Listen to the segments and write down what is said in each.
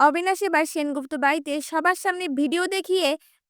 অবিনাশ এবার সেনগুপ্ত বাড়িতে সবার সামনে ভিডিও দেখিয়ে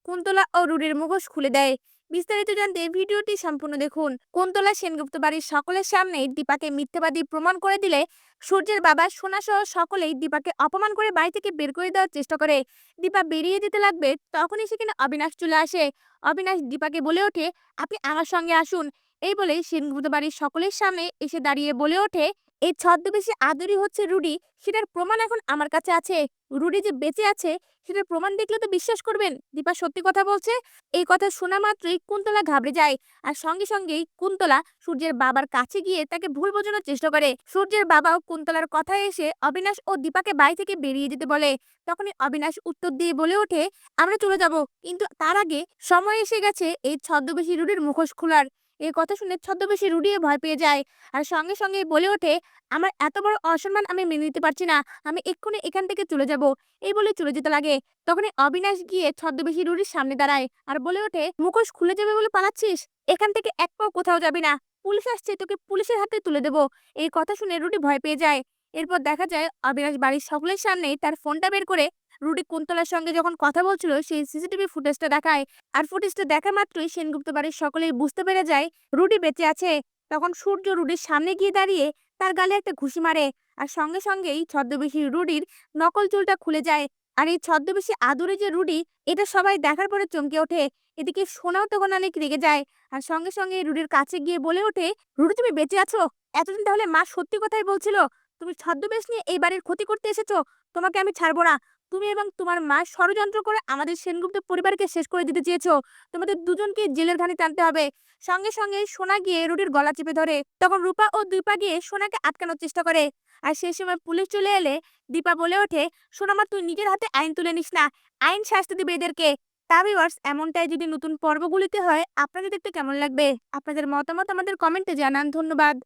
কুন্তলা ও রুডির মুখোশ খুলে দেয়। বিস্তারিত জানতে ভিডিওটি সম্পূর্ণ দেখুন। কুন্তলা সেনগুপ্ত বাড়ির সকলের সামনে দীপাকে মিথ্যাবাদী প্রমাণ করে দিলে সূর্যের বাবা সোনা সহ সকলেই দীপাকে অপমান করে বাড়ি থেকে বের করে দেওয়ার চেষ্টা করে। দীপা বেরিয়ে যেতে লাগবে তখনই সেখানে অবিনাশ চলে আসে। অবিনাশ দীপাকে বলে ওঠে, আপনি আমার সঙ্গে আসুন। এই বলে সেনগুপ্ত বাড়ির সকলের সামনে এসে দাঁড়িয়ে বলে ওঠে এই ছদ্মবেশী আদরি হচ্ছে রুডি, সেটার প্রমাণ এখন আমার কাছে আছে। রুডি যে বেঁচে আছে, সেটার প্রমাণ দেখলে তো বিশ্বাস করবেন। দীপা সত্যি কথা বলছে, এই কথা শোনা মাত্রই কুন্তলা ঘাবড়ে যায় আর সঙ্গে সঙ্গেই কুন্তলা সূর্যের বাবার কাছে গিয়ে তাকে ভুল বোঝানোর চেষ্টা করে। সূর্যের বাবাও কুন্তলার কথায় এসে অবিনাশ ও দীপাকে বাড়ি থেকে বেরিয়ে যেতে বলে। তখনই অবিনাশ উত্তর দিয়ে বলে ওঠে, আমরা চলে যাব। কিন্তু তার আগে সময় এসে গেছে এই ছদ্মবেশী রুডির মুখোশ খোলার। এই কথা শুনে ছদ্মবেশী রুডিও ভয় পেয়ে যায়। আর সঙ্গে সঙ্গে বলে ওঠে, আমার এত বড় অসম্মান আমি মেনে নিতে পারছি না। আমি এক্ষুনি এখান থেকে চলে যাব। এই বলে চলে যেতে লাগে। তখনই অবিনাশ গিয়ে ছদ্মবেশী রুডির সামনে দাঁড়ায় আর বলে ওঠে, মুখোশ খুলে যাবে বলে পালাচ্ছিস? এখান থেকে এক পাও কোথাও যাবি না। পুলিশ আসছে, তোকে পুলিশের হাতে তুলে দেবো। এই কথা শুনে রুডি ভয় পেয়ে যায়। এরপর দেখা যায় অবিনাশ বাড়ির সকলের সামনেই তার ফোনটা বের করে রুডি কুন্তলার সঙ্গে যখন কথা বলছিল, সেই সিসিটিভি ফুটেজটা দেখায়। আর ফুটেজটা দেখা মাত্রই সেনগুপ্ত বাড়ির সকলেই বুঝতে পেরে যায়, রুডি বেঁচে আছে। তখন সূর্য রুডির সামনে গিয়ে দাঁড়িয়ে তার গালে একটা ঘুষি মারে। আর সঙ্গে সঙ্গেই ছদ্মবেশী রুডির নকল চুলটা খুলে যায়। আর এই ছদ্মবেশী আদুরে যে রুডি, এটা সবাই দেখার পরে চমকে ওঠে। এদিকে সোনাও তখন অনেক রেগে যায়। আর সঙ্গে সঙ্গে রুডির কাছে গিয়ে বলে ওঠে, রুডি, তুমি বেঁচে আছো? এতদিন তাহলে মা সত্যি কথাই বলছিল, তুমি ছদ্মবেশ নিয়ে এই বাড়ির ক্ষতি করতে এসেছ, তোমাকে আমি ছাড়বো না। তুমি এবং তোমার মা ষড়যন্ত্র করে আমাদের সেনগুপ্ত পরিবারকে শেষ করে দিতে চেয়েছো। তোমাদের দুজনকে জেলের ঘানি টানতে হবে। সঙ্গে সঙ্গে সোনা গিয়ে রুটির গলা চেপে ধরে, তখন রূপা ও দীপা গিয়ে সোনাকে আটকানোর চেষ্টা করে। আর সেই সময় পুলিশ চলে এলে দীপা বলে ওঠে সোনামা তুই নিজের হাতে আইন তুলে নিস না। আইন শাস্তি দিবে এদেরকে। তা ভিউয়ার্স, এমনটাই যদি নতুন পর্বগুলিতে হয়, আপনাদের দেখতে কেমন লাগবে? আপনাদের মতামত আমাদের কমেন্টে জানান। ধন্যবাদ।